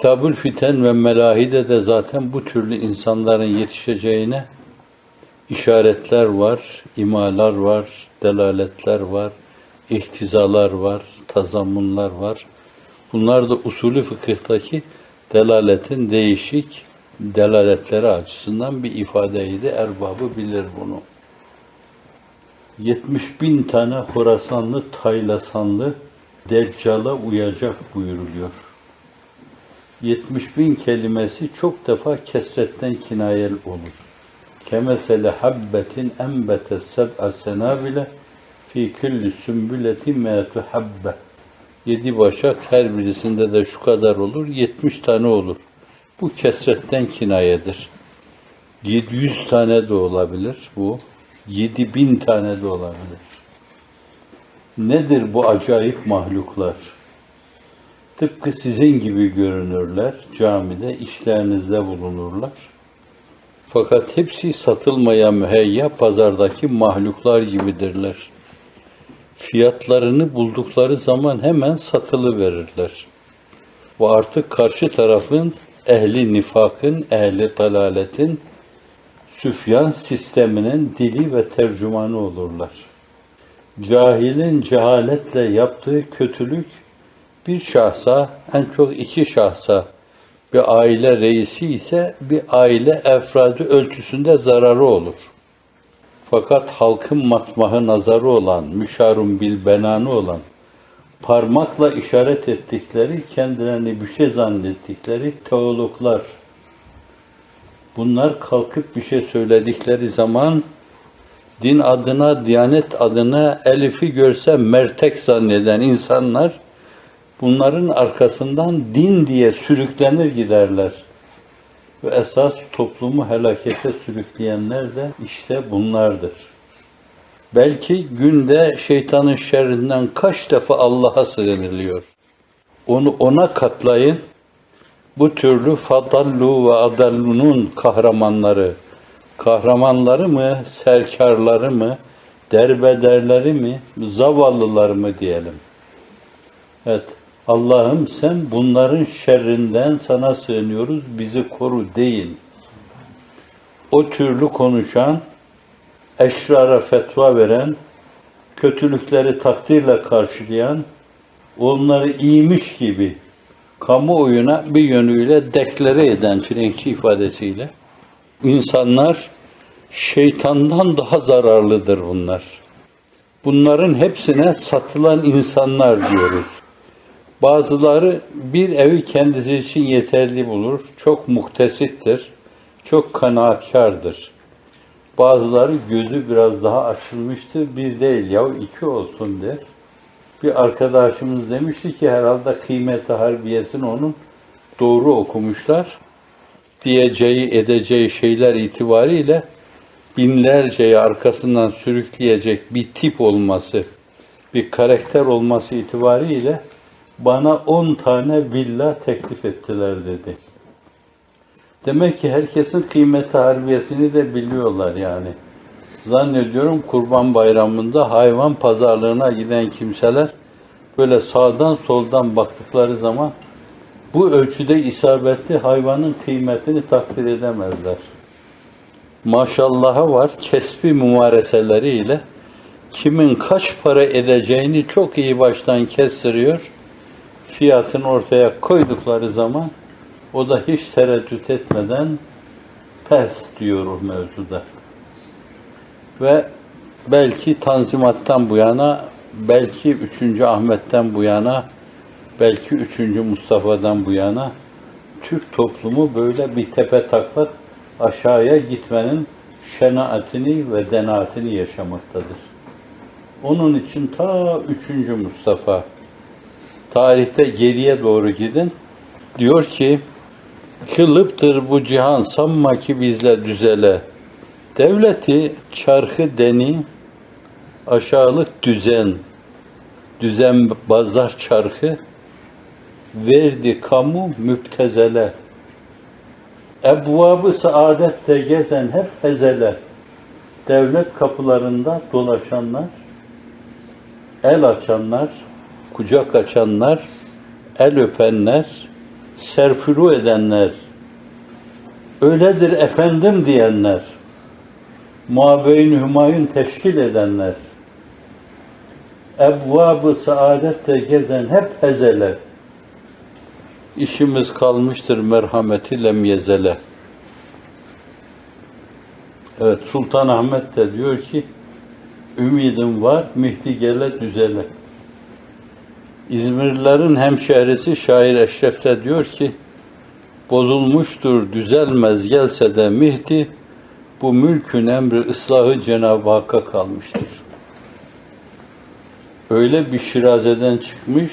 Kitabül Fiten ve Melahide de zaten bu türlü insanların yetişeceğine işaretler var, imalar var, delaletler var, ihtizalar var, tazammunlar var. Bunlar da usulü fıkıhtaki delaletin değişik delaletleri açısından bir ifadeydi. Erbabı bilir bunu. 70 bin tane Horasanlı, Taylasanlı Deccal'a uyacak buyuruluyor. 70 bin kelimesi çok defa kesretten kinayel olur. Kemesele habbetin enbete seb'a senabile fi külli sümbületi me'tu habbe. Yedi başak her birisinde de şu kadar olur, 70 tane olur. Bu kesretten kinayedir. 700 tane de olabilir bu. 7000 tane de olabilir. Nedir bu acayip mahluklar? Tıpkı sizin gibi görünürler, camide işlerinizde bulunurlar. Fakat hepsi satılmaya müheyya pazardaki mahluklar gibidirler. Fiyatlarını buldukları zaman hemen satılı verirler. Bu artık karşı tarafın ehli nifakın, ehli dalaletin, süfyan sisteminin dili ve tercümanı olurlar. Cahilin cehaletle yaptığı kötülük bir şahsa, en çok iki şahsa, bir aile reisi ise bir aile efradı ölçüsünde zararı olur. Fakat halkın matmahı nazarı olan, müşarun bil benanı olan, parmakla işaret ettikleri, kendilerini bir şey zannettikleri teologlar, bunlar kalkıp bir şey söyledikleri zaman din adına, diyanet adına Elif'i görse mertek zanneden insanlar bunların arkasından din diye sürüklenir giderler. Ve esas toplumu helakete sürükleyenler de işte bunlardır. Belki günde şeytanın şerrinden kaç defa Allah'a sığınılıyor. Onu ona katlayın. Bu türlü fadallu ve adallunun kahramanları, kahramanları mı, serkarları mı, derbederleri mi, zavallıları mı diyelim. Evet, Allah'ım sen bunların şerrinden sana sığınıyoruz, bizi koru deyin. O türlü konuşan, eşrara fetva veren, kötülükleri takdirle karşılayan, onları iyiymiş gibi kamuoyuna bir yönüyle deklare eden Frenkçi ifadesiyle insanlar şeytandan daha zararlıdır bunlar. Bunların hepsine satılan insanlar diyoruz. Bazıları bir evi kendisi için yeterli bulur, çok muhtesittir, çok kanaatkardır. Bazıları gözü biraz daha açılmıştır, bir değil ya iki olsun der. Bir arkadaşımız demişti ki herhalde kıymeti harbiyesini onun doğru okumuşlar. Diyeceği, edeceği şeyler itibariyle binlerceyi arkasından sürükleyecek bir tip olması, bir karakter olması itibariyle bana 10 tane villa teklif ettiler dedi. Demek ki herkesin kıymeti harbiyesini de biliyorlar yani. Zannediyorum kurban bayramında hayvan pazarlığına giden kimseler böyle sağdan soldan baktıkları zaman bu ölçüde isabetli hayvanın kıymetini takdir edemezler. Maşallahı var kesbi mumareseleriyle kimin kaç para edeceğini çok iyi baştan kestiriyor. Fiyatını ortaya koydukları zaman o da hiç tereddüt etmeden pes diyor o mevzuda. Ve belki Tanzimat'tan bu yana, belki 3. Ahmet'ten bu yana, belki 3. Mustafa'dan bu yana Türk toplumu böyle bir tepe taklak aşağıya gitmenin şenaatini ve denaatini yaşamaktadır. Onun için ta 3. Mustafa tarihte geriye doğru gidin. Diyor ki kılıptır bu cihan sanma ki bizle düzele. Devleti çarkı deni aşağılık düzen düzen bazar çarkı verdi kamu müptezele. Ebvabı saadette gezen hep ezele. Devlet kapılarında dolaşanlar, el açanlar, kucak açanlar, el öpenler, serfuru edenler, öyledir efendim diyenler, Mabeyn Hümayun teşkil edenler, ebvab-ı saadette gezen hep hezeler. İşimiz kalmıştır merhameti lemyezele. Evet Sultan Ahmet de diyor ki ümidim var Mihdi gele düzele. İzmirlilerin hemşehrisi şair Eşref de diyor ki bozulmuştur düzelmez gelse de Mihdi bu mülkün emri ıslahı Cenab-ı Hakk'a kalmıştır. Öyle bir şirazeden çıkmış,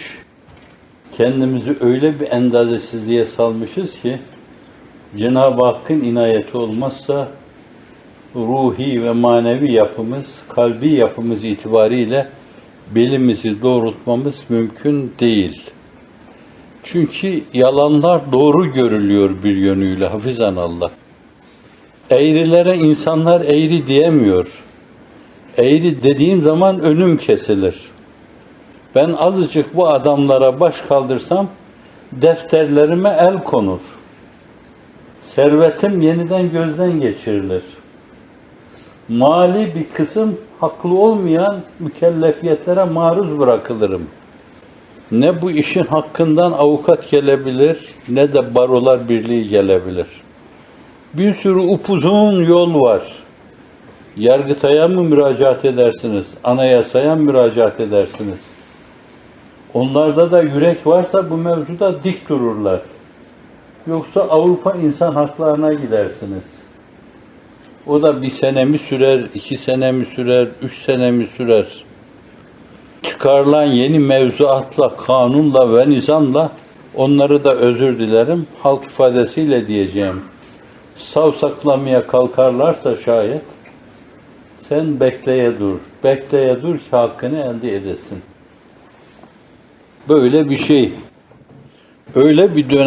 kendimizi öyle bir endazesizliğe salmışız ki Cenab-ı Hakk'ın inayeti olmazsa ruhi ve manevi yapımız, kalbi yapımız itibariyle belimizi doğrultmamız mümkün değil. Çünkü yalanlar doğru görülüyor bir yönüyle hafizan Allah. Eğrilere insanlar eğri diyemiyor. Eğri dediğim zaman önüm kesilir. Ben azıcık bu adamlara baş kaldırsam defterlerime el konur. Servetim yeniden gözden geçirilir. Mali bir kısım haklı olmayan mükellefiyetlere maruz bırakılırım. Ne bu işin hakkından avukat gelebilir ne de barolar birliği gelebilir. Bir sürü upuzun yol var. Yargıtay'a mı müracaat edersiniz? Anayasaya mı müracaat edersiniz? Onlarda da yürek varsa bu mevzuda dik dururlar. Yoksa Avrupa insan haklarına gidersiniz. O da bir sene mi sürer, iki sene mi sürer, üç sene mi sürer? Çıkarılan yeni mevzuatla, kanunla ve nizamla onları da özür dilerim, halk ifadesiyle diyeceğim. Savsaklamaya kalkarlarsa şayet, sen bekleye dur, bekleye dur ki hakkını elde edesin. Böyle bir şey. Öyle bir dönem